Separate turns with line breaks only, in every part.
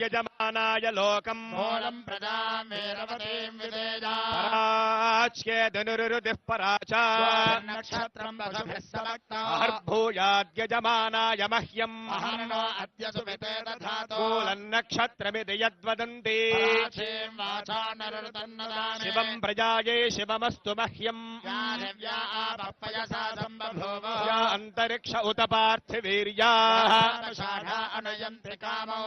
యజమానాయ లోకం.
మూలం ప్రజాం వీరవతీం విదేజా
పరాచ్యేదనురుదిః పరాచ.
నక్షత్రం పశుభిः సమక్తా
అహర్భూయాద్యజమానాయ మహ్యం.
అహర్ణో అద్య సుమితే దధాతు.
కూలన్నక్షత్రమిది యద్వదంతి. శివం ప్రజాయే శివమస్తు మహ్యం. అంతరిక్ష ఉత పార్థివీర్యా.
అనయంత్రి కామో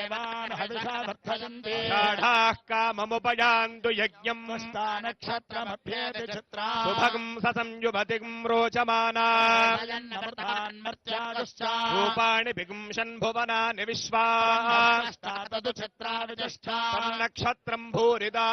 పశుభ్యః
ఋషిర్వృష్టిర్యజమానాయ కల్పతా
కన్యాయ భతయశ్వపేససః
కృత సుకృతో వీర్యావతి
దేవాన్ దేవాన్ హవిషా వర్ధయంతి
షాఢాః కామముపయాంతు యజ్ఞం
నక్షత్రమభ్యేతి చిత్రా
సుభగం ససంయుభతిం రోచమానా
అమృతాన్మర్త్యాగశ్చ
రూపాణి బిగుంషన్ భువనాని విశ్వా
తదు చిత్రా విజష్ఠా
తన్నక్షత్రం భూరిదా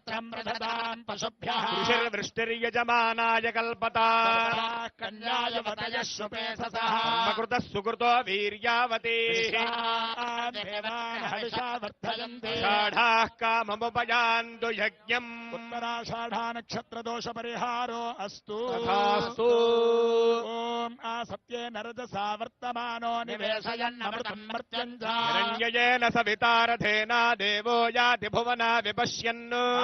అస్తు మహ్యం
ప్రజాం వీరవతే గోసనో
గోభిర్నో అశ్వైः సమనక్తు యజ్ఞం
తన్నో విశ్వేవపశృణ్వంతు దేవా
తదషాఢా అభిసంయంతు యజ్ఞం
నక్షత్రం ప్రదదాం పశుభ్యః
ఋషిర్వృష్టిర్యజమానాయ కల్పతా
కన్యాయ వతయశ్వపేససః
కృత సుకృతో వీర్యావతి
దేవాన్ హవిషా వర్ధయంతి
షాఢాः కామముపయాంతు యజ్ఞం
ఉత్తరాషాఢా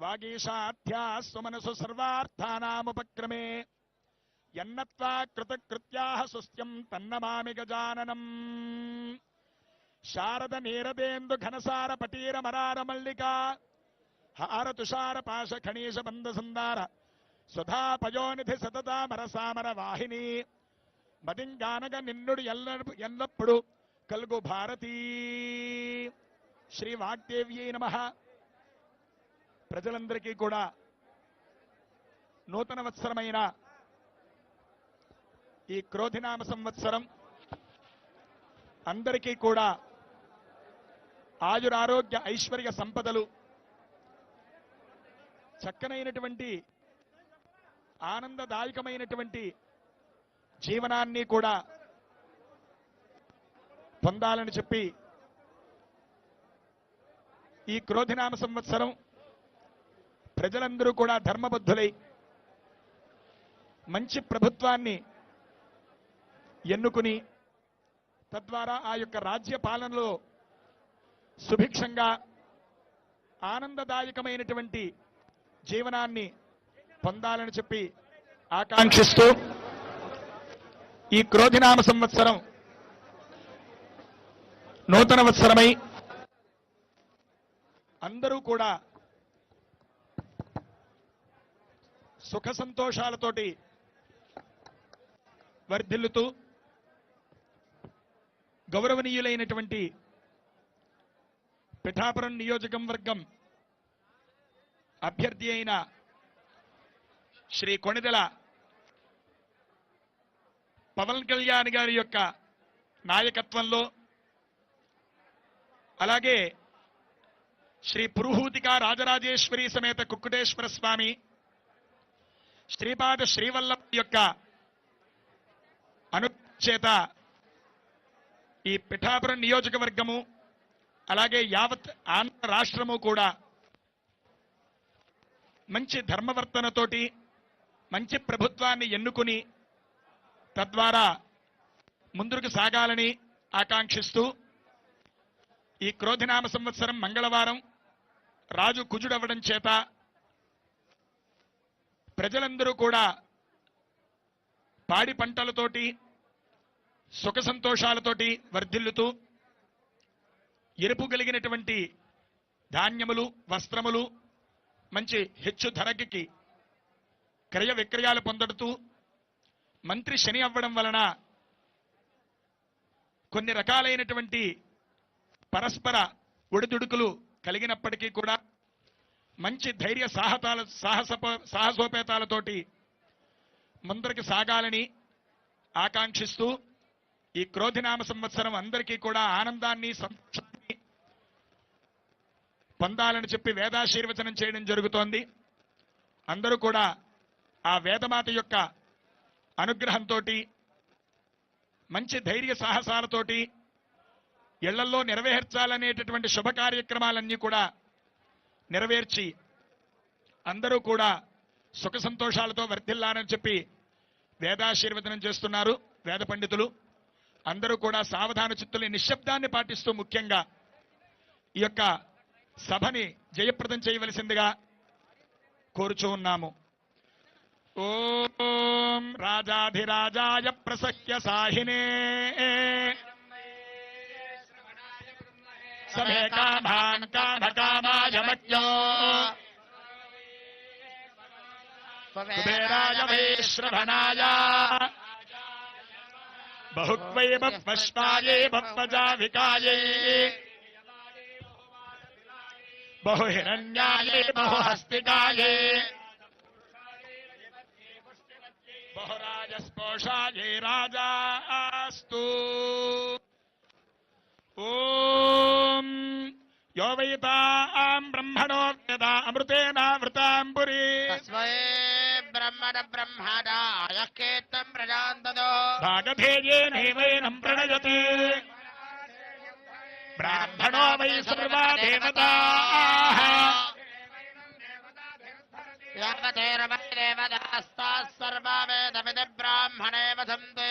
ద్రవిణంధే
మనసు సర్వార్థానాముపక్రమే. యన్నత్వా తన్నమామి గజాననం శారద నీరదేందు ఘనసార పటీర మరార మల్లికా. హార తుషార పాశ ఖణీష బంధ సందార. సుధా పయోనిధి సతదా మరసామర వాహిని. మదింగానగ నిన్నుడు ఎల్ల ఎల్లప్పుడు కలుగు భారతీ. శ్రీ వాగ్దేవ్యై నమః. ప్రజలందరికీ కూడా నూతన వత్సరమైన ఈ క్రోధినామ సంవత్సరం అందరికీ కూడా ఆయురారోగ్య ఐశ్వర్య సంపదలు చక్కనైనటువంటి ఆనందదాయకమైనటువంటి జీవనాన్ని కూడా పొందాలని చెప్పి ఈ క్రోధినామ సంవత్సరం ప్రజలందరూ కూడా ధర్మబద్ధులై మంచి ప్రభుత్వాన్ని ఎన్నుకుని తద్వారా ఆ యొక్క రాజ్య పాలనలో సుభిక్షంగా ఆనందదాయకమైనటువంటి జీవనాన్ని పొందాలని చెప్పి ఆకాంక్షిస్తూ ఈ క్రోధినామ సంవత్సరం నూతన వత్సరమై అందరూ కూడా సుఖ సంతోషాలతోటి వర్ధిల్లుతూ గౌరవనీయులైనటువంటి పిఠాపురం నియోజకం వర్గం అభ్యర్థి అయిన శ్రీ కొణిదెల పవన్ కళ్యాణ్ గారి యొక్క నాయకత్వంలో అలాగే శ్రీ పురుహూతిక రాజరాజేశ్వరి సమేత కుక్కుటేశ్వర స్వామి శ్రీపాద శ్రీవల్లభ యొక్క అనుచేత ఈ పిఠాపురం నియోజకవర్గము అలాగే యావత్ ఆంధ్ర రాష్ట్రము కూడా మంచి ధర్మవర్తనతోటి మంచి ప్రభుత్వాన్ని ఎన్నుకుని తద్వారా ముందుకు సాగాలని ఆకాంక్షిస్తూ ఈ క్రోధినామ సంవత్సరం మంగళవారం రాజు కుజుడవ్వడం చేత ప్రజలందరూ కూడా పాడి పంటలతోటి సుఖ సంతోషాలతోటి వర్ధిల్లుతూ ఎరుపు కలిగినటువంటి ధాన్యములు వస్త్రములు మంచి హెచ్చు ధరకి క్రయ విక్రయాలు పొందడుతూ మంత్రి శని అవ్వడం వలన కొన్ని రకాలైనటువంటి పరస్పర ఒడిదుడుకులు కలిగినప్పటికీ కూడా మంచి ధైర్య సాహసాల సాహస సాహసోపేతాలతోటి ముందరికి సాగాలని ఆకాంక్షిస్తూ ఈ క్రోధినామ సంవత్సరం అందరికీ కూడా ఆనందాన్ని సంతోషాన్ని పొందాలని చెప్పి వేదాశీర్వచనం చేయడం జరుగుతోంది. అందరూ కూడా ఆ వేదమాత యొక్క అనుగ్రహంతో మంచి ధైర్య సాహసాలతోటి ఇళ్ళలో నెరవేర్చాలనేటటువంటి శుభ కార్యక్రమాలన్నీ కూడా నెరవేర్చి అందరూ కూడా సుఖ సంతోషాలతో వర్ధిల్లాలని చెప్పి వేదాశీర్వచనం చేస్తున్నారు వేద పండితులు. అందరూ కూడా సావధాన చిత్తులు నిశ్శబ్దాన్ని పాటిస్తూ ముఖ్యంగా ఈ యొక్క సభని జయప్రదం చేయవలసిందిగా కోరుచూ ఉన్నాము. ఓం రాజాధిరాజాయ ప్రసహ్య సాహినే.
सभे काभान् कामकामायमज्ञो कुबेराय वैश्रभणाय बहुक्वैव पश्पायै
भक्पजाभिकायै राजास्तु। ओ यो वैताम् ब्रह्मणोऽप्यदा अमृतेनावृताम् पुरी तस्मै ब्रह्मण ब्राह्मणो वै सर्वा
देवताः। सर्वा वेद ब्राह्मणे वसन्ते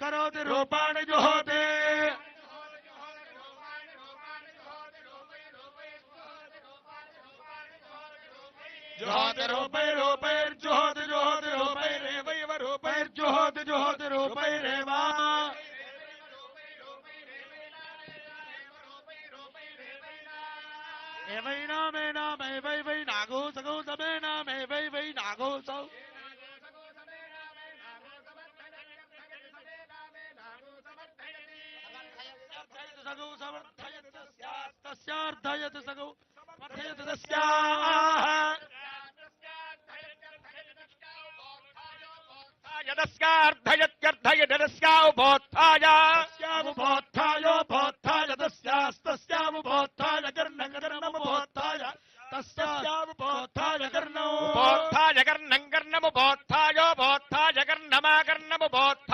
करोति रूपाणि जुहोति। जुहोति रूपै
रूपैर्जुहोति जुहोति रूपैरेवैव रूपैर्जुहोति जुहोति रूपैरेव एवैना सगौ
समर्थयत तस्यार्थयत
सगौ समर्थयत
यदस्यार्थयत्यर्थयदस्याबोत्थायाबोत्थायो बोत्थायदस्यास्तस्याबुबोत्थाय
कर्णगर्णमुबोत्थाय तस्याबुबोत्थाय कर्णौ बोत्थाय
कर्णं कर्णमुबोत्थायो
बोत्थाय कर्णमाकर्णमुबोत्थ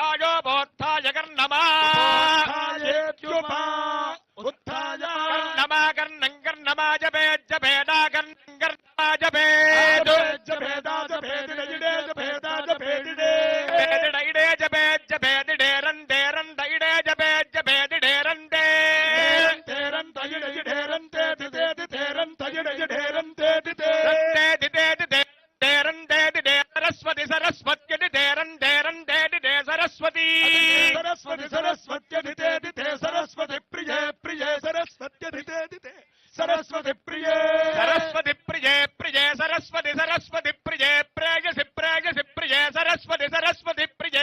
सरस्वती सरस्वती प्रिय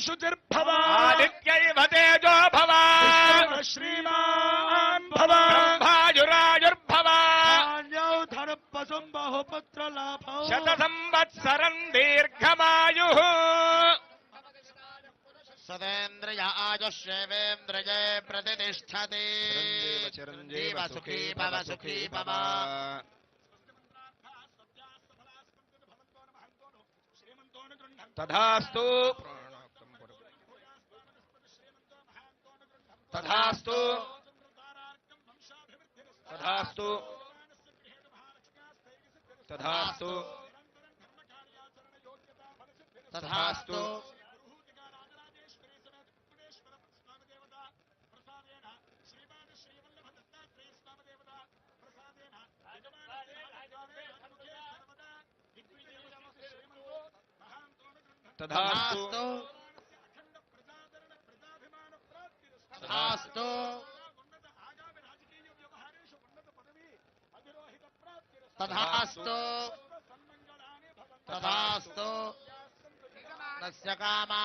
शुचिर्भवा तेजो भवा श्रीमान्
भवा ब्रह्मायुरायुर्भवा धनपसं
बहुपुत्रलाभौ। शतसंवत्सरं
दीर्घमायुः।
सदेन्द्रिय आजुष्येवेन्द्रिये प्रतिष्ठति।
चिरञ्जीव सुखी भव
सुखी भव। तथास्तु तथास्तु तथास्तु तथास्तु तथास्तु तथास्तु
తథాస్తు తథాస్తు తథాస్తు
తస్య కామా.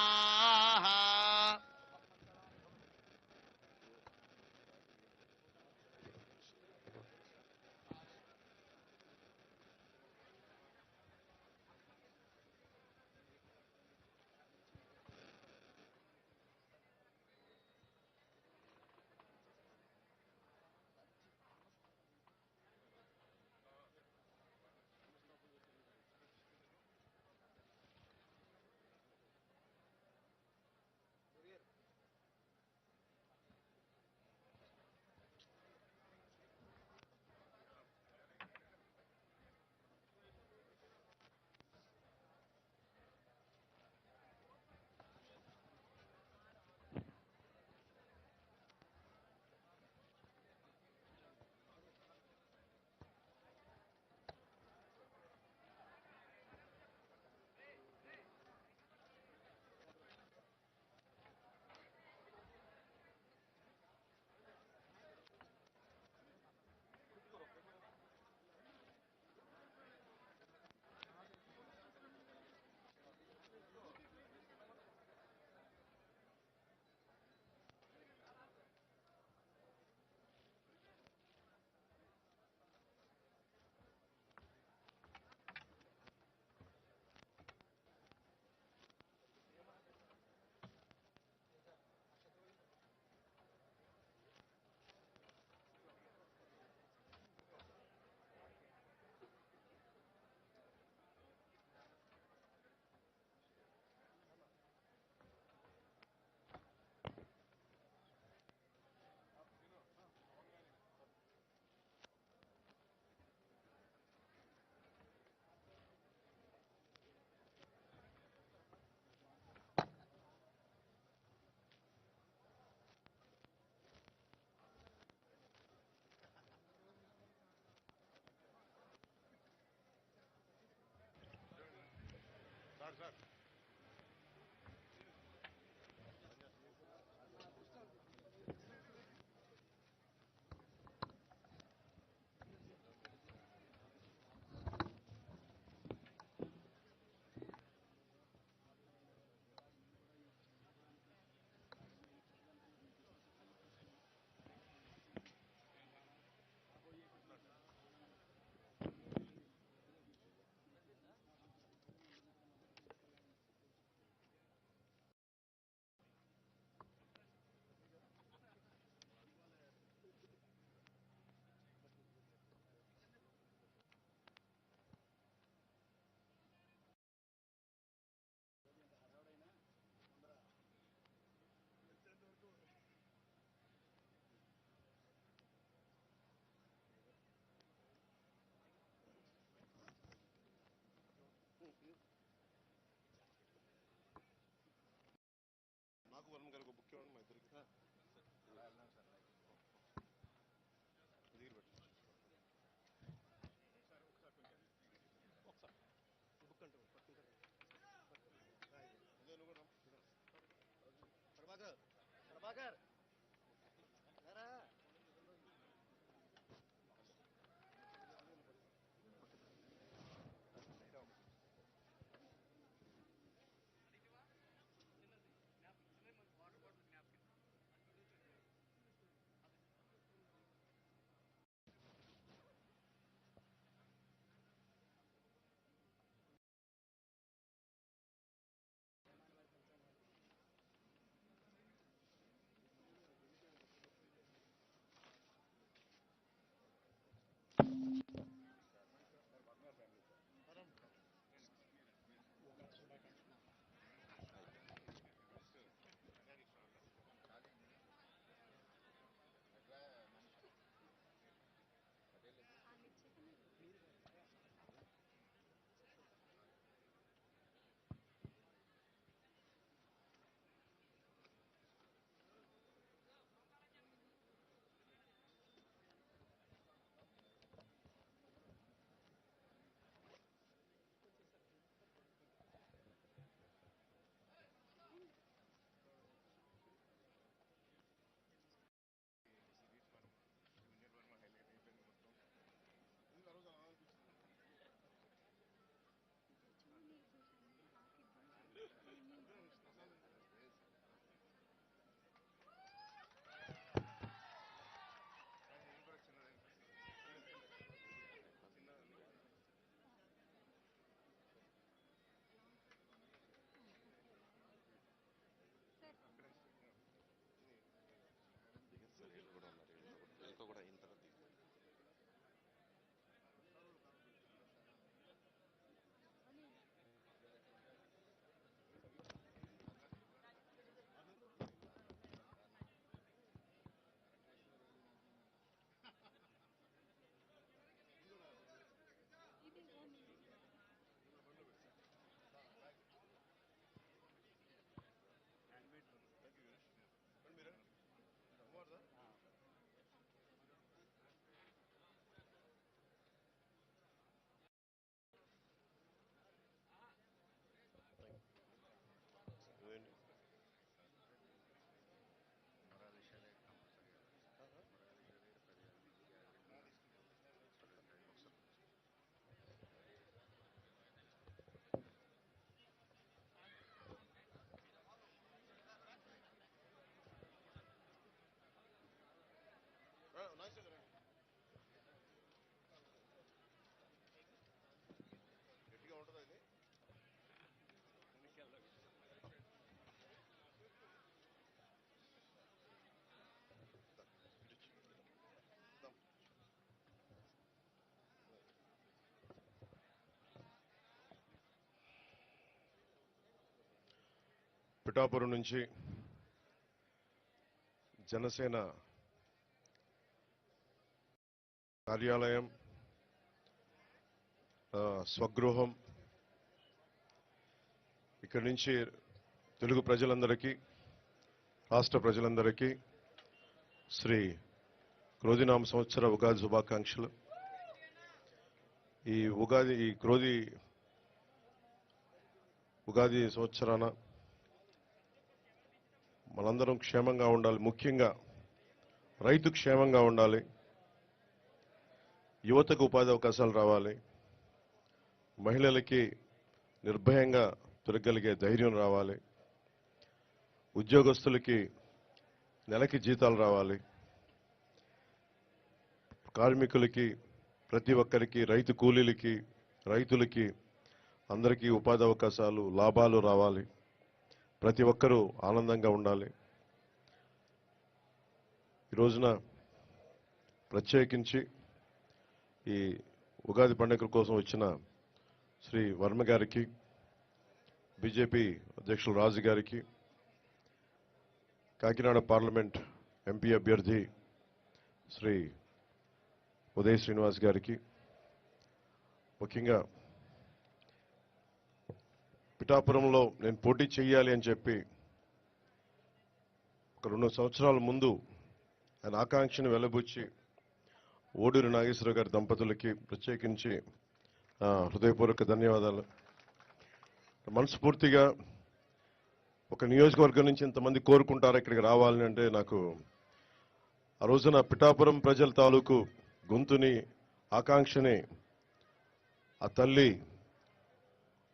పిఠాపురం నుంచి జనసేన కార్యాలయం స్వగృహం ఇక్కడి నుంచి తెలుగు ప్రజలందరికీ రాష్ట్ర ప్రజలందరికీ శ్రీ క్రోధినామ సంవత్సర ఉగాది శుభాకాంక్షలు. ఈ ఉగాది ఈ క్రోధి ఉగాది సంవత్సరాన మనందరం క్షేమంగా ఉండాలి. ముఖ్యంగా రైతు క్షేమంగా ఉండాలి. యువతకు ఉపాధి అవకాశాలు రావాలి. మహిళలకి నిర్భయంగా దొరకగలిగే ధైర్యం రావాలి. ఉద్యోగస్తులకి నెలకి జీతాలు రావాలి. కార్మికులకి ప్రతి ఒక్కరికి రైతు కూలీలకి రైతులకి అందరికీ ఉపాధి అవకాశాలు లాభాలు రావాలి. ప్రతి ఒక్కరూ ఆనందంగా ఉండాలి. ఈ రోజున ప్రత్యేకించి ఈ ఉగాది పండుగ కోసం వచ్చిన శ్రీ వర్మ గారికి బీజేపీ అధ్యక్షులు రాజు గారికి కాకినాడ పార్లమెంట్ ఎంపీ అభ్యర్థి శ్రీ ఉదయ్ శ్రీనివాస్ గారికి ముఖ్యంగా పిఠాపురంలో నేను పోటీ చేయాలి అని చెప్పి ఒక రెండు సంవత్సరాల ముందు ఆయన ఆకాంక్షను వెలబుచ్చి ఓడూరి నాగేశ్వర గారి దంపతులకి ప్రత్యేకించి హృదయపూర్వక ధన్యవాదాలు. మనస్ఫూర్తిగా ఒక నియోజకవర్గం నుంచి ఇంతమంది కోరుకుంటారు ఇక్కడికి రావాలని అంటే నాకు ఆ రోజున పిఠాపురం ప్రజల తాలూకు గొంతుని ఆకాంక్షని ఆ తల్లి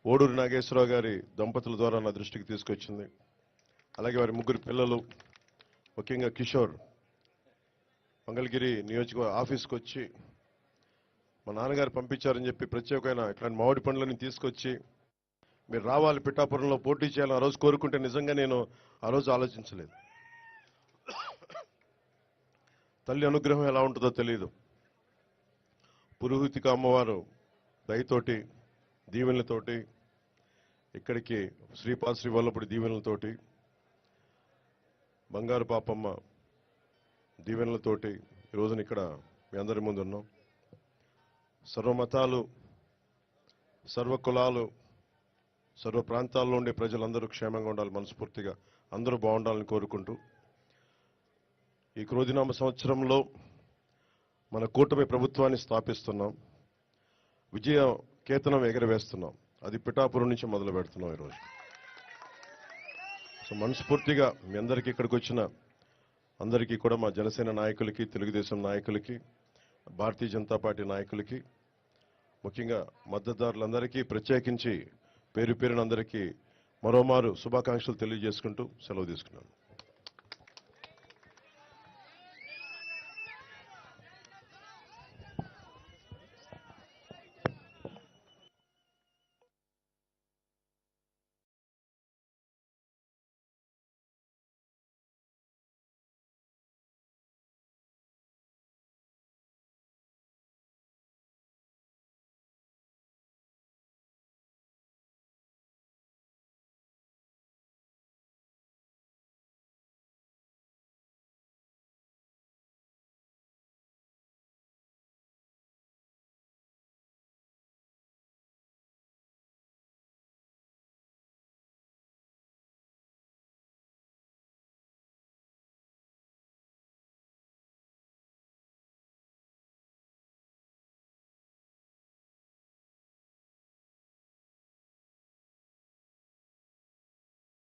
ఓడూరు నాగేశ్వరరావు గారి దంపతుల ద్వారా నా దృష్టికి తీసుకొచ్చింది. అలాగే వారి ముగ్గురు పిల్లలు ముఖ్యంగా కిషోర్ మంగళగిరి నియోజకవర్గ ఆఫీస్కి వచ్చి మా నాన్నగారు పంపించారని చెప్పి ప్రత్యేకమైన ఇట్లాంటి మామిడి పండ్లని తీసుకొచ్చి మీరు రావాలి పిఠాపురంలో పోటీ చేయాలని ఆ రోజు కోరుకుంటే నిజంగా నేను ఆ రోజు ఆలోచించలేదు. తల్లి అనుగ్రహం ఎలా ఉంటుందో తెలియదు పురోహితిక అమ్మవారు దయతోటి దీవెనలతోటి ఇక్కడికి శ్రీపాద శ్రీ వల్లపుడి దీవెనలతోటి బంగారు పాపమ్మ దీవెనలతోటి ఈ రోజున ఇక్కడ మీ అందరి ముందు ఉన్నాం. సర్వమతాలు సర్వ కులాలు సర్వ ప్రాంతాల్లో ఉండే ప్రజలందరూ క్షేమంగా ఉండాలి మనస్ఫూర్తిగా. అందరూ బాగుండాలని కోరుకుంటూ ఈ క్రోధినామ సంవత్సరంలో మన కూటమి ప్రభుత్వాన్ని స్థాపిస్తున్నాం. విజయ కేతనం ఎగరవేస్తున్నాం. అది పిఠాపురం నుంచి మొదలు పెడుతున్నాం ఈరోజు. సో మనస్ఫూర్తిగా మీ అందరికీ ఇక్కడికి వచ్చిన అందరికీ కూడా మా జనసేన నాయకులకి తెలుగుదేశం నాయకులకి భారతీయ జనతా పార్టీ నాయకులకి ముఖ్యంగా మద్దతుదారులందరికీ ప్రత్యేకించి పేరు పేరునందరికీ మరోమారు శుభాకాంక్షలు తెలియజేసుకుంటూ సెలవు తీసుకున్నాను.